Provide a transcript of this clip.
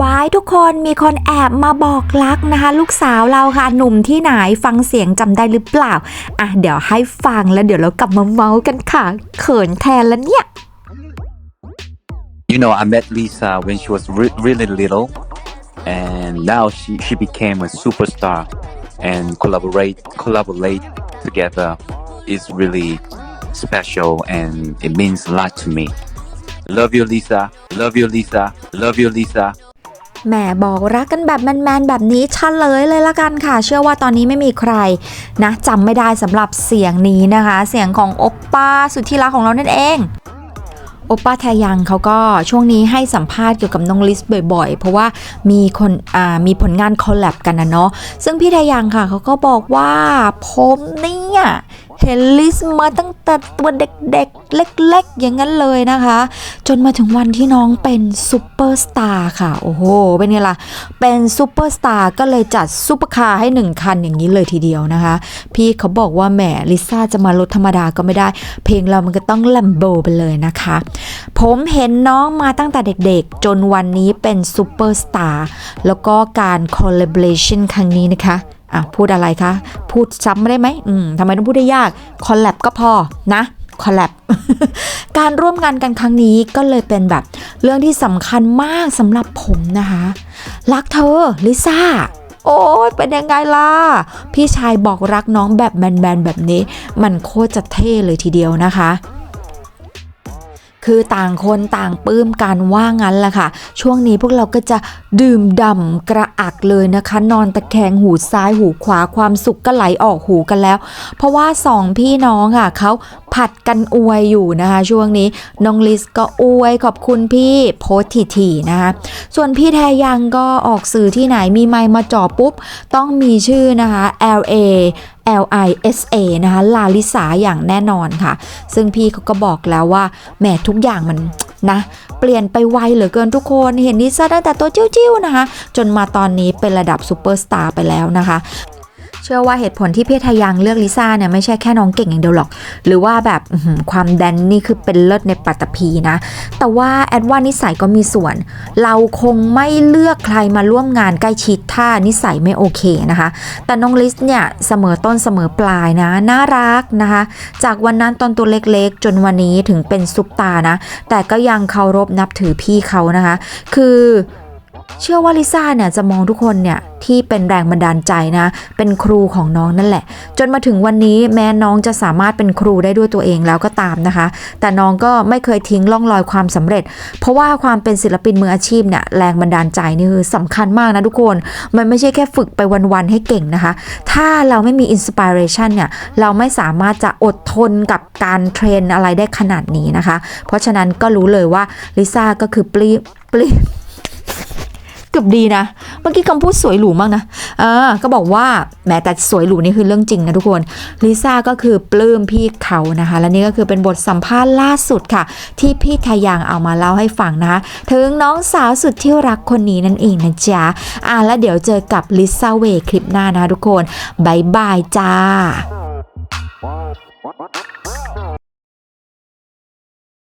วายทุกคนมีคนแอบมาบอกรักนะคะ ลูกสาวเราค่ะ หนุ่มที่ไหนฟังเสียงจำได้หรือเปล่า อะ เดี๋ยวให้ฟังแล้วเดี๋ยวเรากลับมาเมาส์กันค่ะ เขินแทนแล้วเนี่ย You know, I met Lisa when she was re- really little, and now she, she became a superstar. And collaborate collaborate together is really special, and it means a lot to me. Love you, Lisa. Love you, Lisa. Love you, Lisa. แหมบอกรักกันแบบแมนๆแบบนี้เฉลยเลยละกันค่ะ เชื่อว่าตอนนี้ไม่มีใครนะจำไม่ได้สำหรับเสียงนี้นะคะ เสียงของโอปป้าสุดที่รักของเรานั่นเองโอปป้าแทยังเขาก็ช่วงนี้ให้สัมภาษณ์เกี่ยวกับน้องลิสบ่อยๆ เพราะว่ามีคนมีผลงานคอลแลบกันนะเนาะซึ่งพี่แทยังค่ะเขาก็บอกว่าผมเนี่ย เห็นลิสมาตั้งแต่ตัวเด็กๆ เล็กๆ อย่างนั้นเลยนะคะ จนมาถึงวันที่น้องเป็นซูเปอร์สตาร์ค่ะ โอ้โห เป็นไงล่ะ เป็นซูเปอร์สตาร์ก็เลยจัดซูเปอร์คาร์ให้หนึ่งคันอย่างนี้เลยทีเดียวนะคะ พี่เขาบอกว่าแหมลิซ่าจะมารถธรรมดาก็ไม่ได้ เพลงเรามันก็ต้องลัมโบไปเลยนะคะ ผมเห็นน้องมาตั้งแต่เด็กๆ จนวันนี้เป็นซูเปอร์สตาร์แล้วก็การคอล l a b o r a t i o n ครั้งนี้นะคะ อะพูดอะไรคะ พูดซ้ำไม่ได้ไหมอืมทำไมต้องพูดได้ยากคอลแลบก็พอนะคอลแลบการร่วมงานกันครั้งนี้ก็เลยเป็นแบบเรื่องที่สำคัญมากสำหรับผมนะคะ รักเธอ ลิซ่า โอ้ยเป็นยังไงล่ะ พี่ชายบอกรักน้องแบบแมนๆแบบนี้ มันโคตรจะเท่เลยทีเดียวนะคะ คือต่างคนต่างปลื้มกันว่างั้นแหละค่ะ ช่วงนี้พวกเราก็จะดื่มด่ำกระอักเลยนะคะ นอนตะแคงหูซ้ายหูขวาความสุขก็ไหลออกหูกันแล้ว เพราะว่าสองพี่น้องอะเขา ผัดกันอวยอยู่นะคะ ช่วงนี้น้องลิสก็อวยขอบคุณพี่โพสต์ทีๆนะคะส่วนพี่แทยังก็ออกสื่อที่ไหนมีไม์มาจ่อปุ๊บ ต้องมีชื่อนะคะ L A L I S A นะคะลาลิสาอย่างแน่นอนค่ะ ซึ่งพี่เขาก็บอกแล้วว่าแหมทุกอย่างมันนะ เปลี่ยนไปไวเหลือเกินทุกคนเห็นลิซ่าตั้งแต่ตัวจิ้วๆนะคะ จนมาตอนนี้เป็นระดับซูเปอร์สตาร์ไปแล้วนะคะ เชื่อว่าเหตุผลที่เพทายังเลือกลิซ่าเนี่ยไม่ใช่แค่น้องเก่งอย่างเดียวหรอก หรือว่าแบบความแดนนี่คือเป็นเลิศในปัตตภีนะ แต่ว่าแอดว่านิสัยก็มีส่วน เราคงไม่เลือกใครมาร่วมงานใกล้ชิดถ้านิสัยไม่โอเคนะคะ แต่น้องลิสเนี่ยเสมอต้นเสมอปลายนะ น่ารักนะคะ จากวันนั้นตอนตัวเล็กๆ จนวันนี้ถึงเป็นซุปตานะ แต่ก็ยังเคารพนับถือพี่เขานะคะ คือ เชื่อว่าลิซ่าเนี่ยจะมองทุกคนเนี่ยที่เป็นแรงบันดาลใจนะ เป็นครูของน้องนั่นแหละ จนมาถึงวันนี้แม้น้องจะสามารถเป็นครูได้ด้วยตัวเองแล้วก็ตามนะคะ แต่น้องก็ไม่เคยทิ้งร่องรอยความสำเร็จ เพราะว่าความเป็นศิลปินมืออาชีพเนี่ยแรงบันดาลใจนี่คือสำคัญมากนะทุกคน มันไม่ใช่แค่ฝึกไปวันๆให้เก่งนะคะ ถ้าเราไม่มีอินสปิเรชันเนี่ยเราไม่สามารถจะอดทนกับการเทรนอะไรได้ขนาดนี้นะคะ เพราะฉะนั้นก็รู้เลยว่าลิซ่าก็คือปลีปลี เกือบดีนะ เมื่อกี้คำพูดสวยหรูมากนะเออก็บอกว่าแม้แต่สวยหรูนี่คือเรื่องจริงนะทุกคนลิซ่าก็คือปลื้มพี่เขานะคะ และนี่ก็คือเป็นบทสัมภาษณ์ล่าสุดค่ะ ที่พี่ทายางเอามาเล่าให้ฟังนะคะ ถึงน้องสาวสุดที่รักคนนี้นั่นเองนะจ๊ะอะแล้วเดี๋ยวเจอกับลิซ่าเวคลิปหน้านะคะทุกคนบายบายจ้า